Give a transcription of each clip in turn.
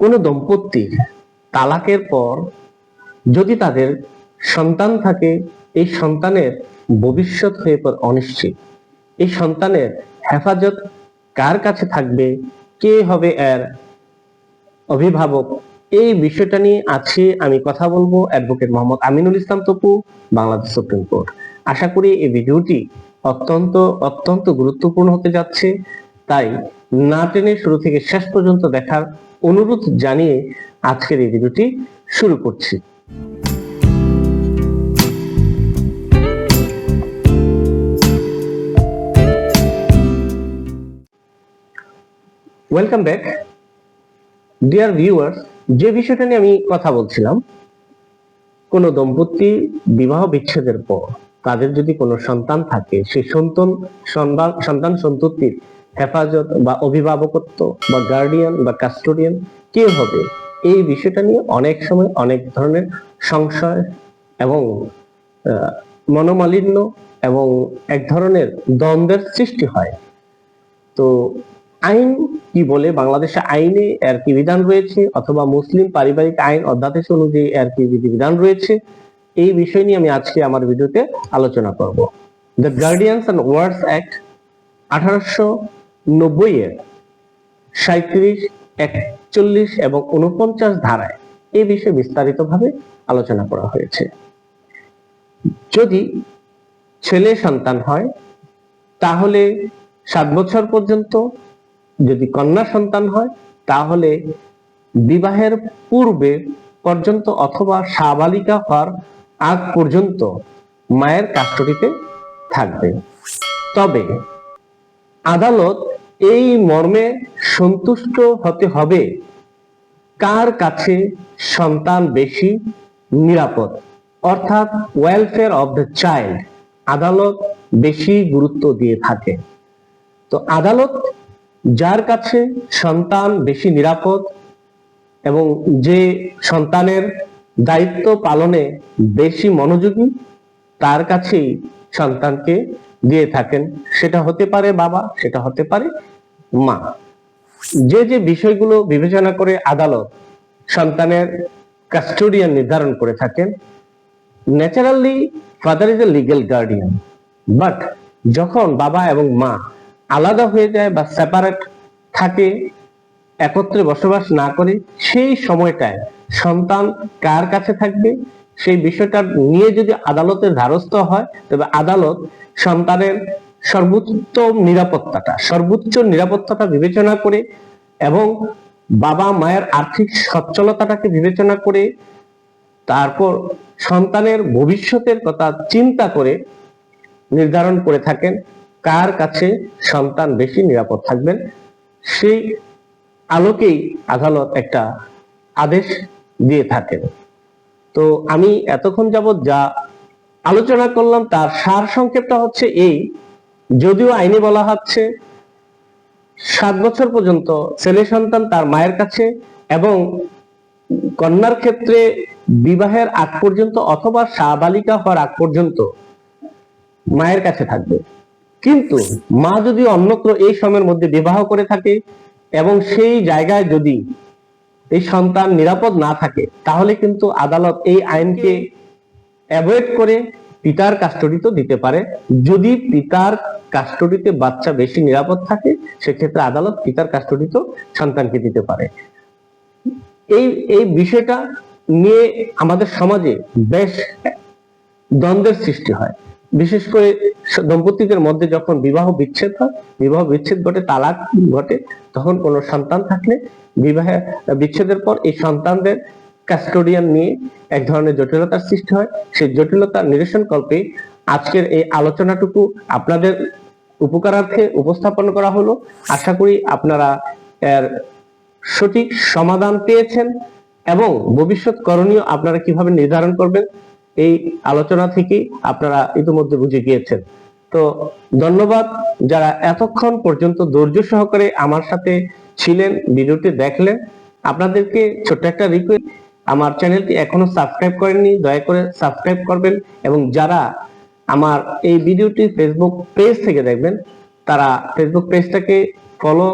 কোনো দম্পতির তালাকের পর যদি তাদের সন্তান থাকে, এই সন্তানের ভবিষ্যৎ হয়ে পড়ে অনিশ্চিত। এই সন্তানের হেফাজত কার কাছে থাকবে, কে হবে এর অভিভাবক, এই বিষয়টা নিয়ে আছে আমি কথা বলব advocate Mohammad Aminul Islam Tapu, Bangladesh supreme court. আশা করি এই ভিডিওটি অত্যন্ত অত্যন্ত গুরুত্বপূর্ণ হতে যাচ্ছে। তাই না টেনে শুরু থেকে শেষ পর্যন্ত দেখার অনুরোধ জানিয়ে আজকের এই ভিডিওটি শুরু করছি। ওয়েলকাম ব্যাক ডিয়ার ভিউয়ার্স যে বিষয়টা নিয়ে আমি কথা বলছিলাম, কোন দম্পতি বিবাহ বিচ্ছেদের পর, তাদের যদি কোনো সন্তান থাকে, সেই সন্তান সন্তান সন্তান সন্ততির হেফাজত বা অভিভাবকত্ব বা গার্ডিয়ান বা কাস্টোডিয়ান কে হবে? এই বিষয়টা নিয়ে অনেক সময় অনেক ধরনের সংশয় এবং মনোমালিন্য এবং এক ধরনের দ্বন্দ্বের সৃষ্টি হয়। তো আইন কি বলে? বাংলাদেশে আইনে এর কি বিধান রয়েছে? অথবা মুসলিম পারিবারিক আইন অধ্যাদেশ অনুযায়ী এর কি বিধিবিধান রয়েছে? এই বিষয় নিয়ে আমি আজকে আমার ভিডিওতে আলোচনা করব। The guardians and wards act আঠারোশো নব্বই এর সাঁত্রিশ একচল্লিশ এবং উনপঞ্চাশ ধারায় এই বিষয়ে বিস্তারিতভাবে আলোচনা করা হয়েছে। যদি ছেলে সন্তান হয়, তাহলে সাত বছর পর্যন্ত। যদি কন্যা সন্তান হয়, তাহলে বিবাহের পূর্বে পর্যন্ত অথবা সাবালিকা হওয়ার আগ পর্যন্ত মায়ের কাস্টডিতে থাকবে। তবে আদালত এই মর্মে সন্তুষ্ট হতে হবে। কার কাছে সন্তান বেশি নিরাপদ? অর্থাৎ ওয়েলফেয়ার অফ দ্য চাইল্ড আদালত বেশি গুরুত্ব দিয়ে থাকে। তো আদালত যার কাছে সন্তান বেশি নিরাপদ এবং যে সন্তানের দায়িত্ব পালনে বেশি মনোযোগী, তার কাছেই সন্তানকে দিয়ে থাকেন। সেটা হতে পারে বাবা, সেটা হতে পারে মা। যে যে বিষয়গুলো বিবেচনা করে আদালত সন্তানের কাস্টোডিয়ান নির্ধারণ করে থাকেন naturally father is a legal guardian but যখন বাবা এবং মা আলাদা হয়ে যায় বা সেপারেট থাকে, একত্রে বসবাস না করে, সেই সময়টায় সন্তান কার কাছে থাকবে? সেই বিষয়টা নিয়ে যদি আদালতের ধারস্থ হয়, তবে আদালত সন্তানের সর্বোচ্চ নিরাপত্তাটা সর্বোচ্চ নিরাপত্তাটা বিবেচনা করে এবং বাবা মায়ের আর্থিক সচ্ছলতাটাকে বিবেচনা করে তারপর সন্তানের ভবিষ্যতের কথা চিন্তা করে নির্ধারণ করে থাকেন কার কাছে সন্তান বেশি নিরাপদ থাকবেন। সেই আলোকেই আদালত একটা আদেশ দিয়ে থাকেন। তো আমি এতক্ষণ যাবৎ যা আলোচনা করলাম তার সার সংক্ষেপটা হচ্ছে এই, যদিও আইনে বলা হচ্ছে সাত বছর পর্যন্ত ছেলে সন্তান তার মায়ের কাছে এবং কন্যার ক্ষেত্রে বিবাহের আগ পর্যন্ত অথবা সাবালিকা হওয়ার আগ পর্যন্ত মায়ের কাছে থাকবে। কিন্তু মা যদি অন্যত্র এই সময়ের মধ্যে বিবাহ করে থাকে এবং সেই জায়গায় যদি এই সন্তান নিরাপদ না থাকে তাহলে কিন্তু আদালত এই আইনকে অ্যাভয়েড করে পিতার কাস্টডিতে দিতে পারে। যদি পিতার কাস্টডিতে বাচ্চা বেশি নিরাপদ থাকে সেক্ষেত্রে আদালত পিতার কাস্টডিতেও সন্তানকে দিতে পারে। এই এই বিষয়টা নিয়ে আমাদের সমাজে বেশ দ্বন্দ্বের সৃষ্টি হয়। বিশেষ করে দম্পতিদের মধ্যে যখন বিবাহ বিচ্ছেদ হয়, বিবাহ বিচ্ছেদ ঘটে, তালাক ঘটে, তখন কোনো সন্তান থাকলে বিবাহে বিচ্ছেদের পর এই সন্তানদের কাস্টোডিয়ান নিয়ে এক ধরনের জটিলতার সৃষ্টি হয়। সেই জটিলতার নিরসন কল্পে আজকের এই আলোচনাটুকু আপনাদের উপকারার্থে উপস্থাপন করা হলো। আশা করি আপনারা এর সঠিক সমাধান পেয়েছেন এবং ভবিষ্যৎ করণীয় আপনারা কীভাবে নির্ধারণ করবেন এই আলোচনা থেকে আপনারা ইতিমধ্যে বুঝে গিয়েছেন। তো ধন্যবাদ যারা এতক্ষণ পর্যন্ত ধৈর্য সহকারে আমার সাথে ছিলেন, ভিডিওটি দেখলেন। আপনাদেরকে ছোট্ট একটা রিকোয়েস্ট আমার চ্যানেলটি এখনও সাবস্ক্রাইব করেননি, দয়া করে সাবস্ক্রাইব করবেন এবং যারা আমার এই ভিডিওটি ফেসবুক পেজ থেকে দেখবেন, তারা ফেসবুক পেজটাকে ফলো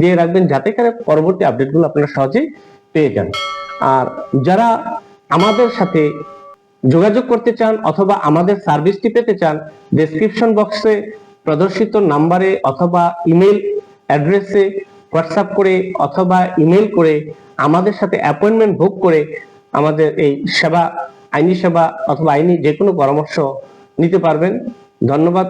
দিয়ে রাখবেন যাতে করে পরবর্তী আপডেটগুলো আপনারা সহজেই পেয়ে যান। আর যারা আমাদের সাথে যোগাযোগ করতে চান অথবা আমাদের সার্ভিসটি পেতে চান ডেসক্রিপশন বক্সে প্রদর্শিত নাম্বারে অথবা ইমেল অ্যাড্রেসে হোয়াটসঅ্যাপ করে অথবা ইমেল করে আমাদের সাথে অ্যাপয়েন্টমেন্ট বুক করে আমাদের এই সেবা, আইনি সেবা অথবা আইনি যে কোনো পরামর্শ নিতে পারবেন। ধন্যবাদ।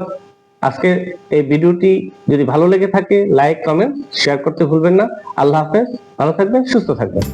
আজকে এই ভিডিওটি যদি ভালো লেগে থাকে লাইক কমেন্ট শেয়ার করতে ভুলবেন না। আল্লাহ হাফেজ। ভালো থাকবেন, সুস্থ থাকবেন।